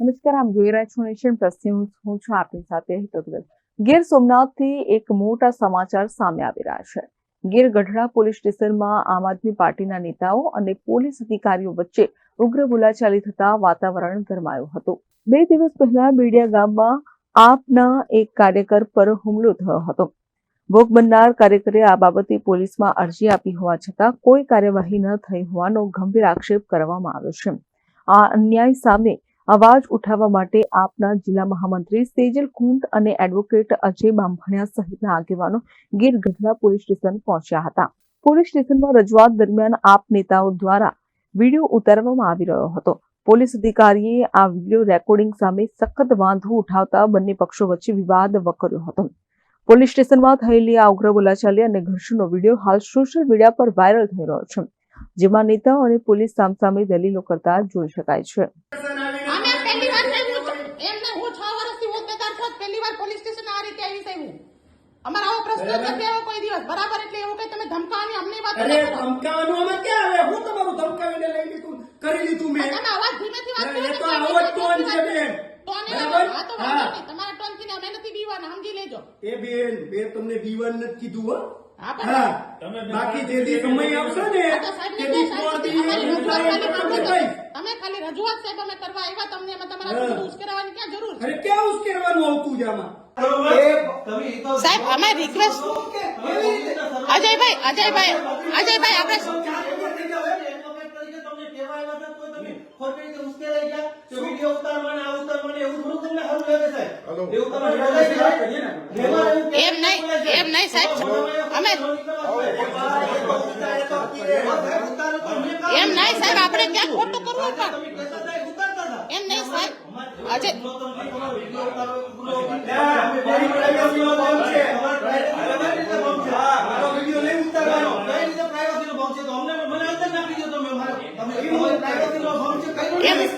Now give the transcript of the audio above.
નમસ્કાર, આમ જોઈ રહ્યા છો નેશન પ્લસ હું છું આપની સાથે હિતોગલ ગીર સોમનાથથી એક મોટા સમાચાર સામે આવી રહ્યા છે. ગીર ગઢડા પોલીસ સ્ટેશનમાં આમ આદમી પાર્ટીના નેતાઓ અને પોલીસ અધિકારીઓ વચ્ચે ઉગ્ર બોલાચાલી થતા વાતાવરણ ગરમાયું હતું. બે દિવસ પહેલા બીડિયા ગામમાં આપના એક કાર્યકર પર હુમલો થયો હતો. ભોગ બનનાર કાર્યકરે આ બાબતે પોલીસમાં અરજી આપી હોવા છતાં કોઈ કાર્યવાહી ન થઈ હોવાનો ગંભીર આક્ષેપ કરવામાં આવ્યો છે. આ અન્યાય સામે અવાજ ઉઠાવવા માટે આપના જિલ્લા મહામંત્રી સેજલ કુંટ અને એડવોકેટ અજય બામભણિયા સહિતના આગેવાનો ગીર ગઢડા પોલીસ સ્ટેશન પહોંચ્યા હતા. પોલીસ સ્ટેશનમાં રજૂઆત દરમિયાન આપ નેતાઓ દ્વારા વીડિયો ઉતારવામાં આવી રહ્યો હતો. પોલીસ અધિકારીએ આ વીડિયો રેકોર્ડિંગ સામે સખત વાંધો ઉઠાવતા બંને પક્ષો વચ્ચે વિવાદ વકર્યો હતો. પોલીસ સ્ટેશનમાં થયેલી આ ઉગ્ર બોલાચાલી અને ઘર્ષણનો વીડિયો હાલ સોશિયલ મીડિયા પર વાયરલ થઈ રહ્યો છે, જેમાં નેતાઓ અને પોલીસ સામસામે દલીલો કરતા જોઈ શકાય છે અમે પહેલી વાર નહીં હું એમને હું છ વર્ષથી હોદ્દેદાર છું પહેલી વાર પોલીસ સ્ટેશન આ રીતે આવી છે હું અમારા આવો પ્રશ્ન નથી આવ્યો કોઈ દિવસ. બરાબર એટલે એવું કઈ તમે ધમકાવાની અમને વાત અરે ધમકાવાનું આમાં ક્યાં આવે? હું તમારું ધમકાવીને લઈ લીધું કરી લીધું મેં. તમે અવાજ ધીમેથી વાત કરો તો અવાજ ટોન છે બેન. તમારા ટોનથી અમે નથી બીવાના સમજી લેજો. એ બેન મેં તમને બીવાન નથી કીધું હો. હા, બાકી જે દી સમય આવશે ને તે દી અમારી રજૂઆત ખાલી રજૂઆત સાહેબ અમે કરવા આવ્યા તમને એમાં તમારા. ઉશ્કેરવાની ક્યાં જરૂર છે? અરે ક્યાં ઉશ્કેરવાનું આવતું છે આમાં? સાહેબ અમે રિક્વેસ્ટ અજયભાઈ અજયભાઈ અજયભાઈ આપણે એમ નહીં એમ નહીં સાહેબ. અમે એમ નહીં સાહેબ આપણે ક્યાં ખોટું કરવું પણ. એમ નહીં સાહેબ. ઉતારવાનો. એમ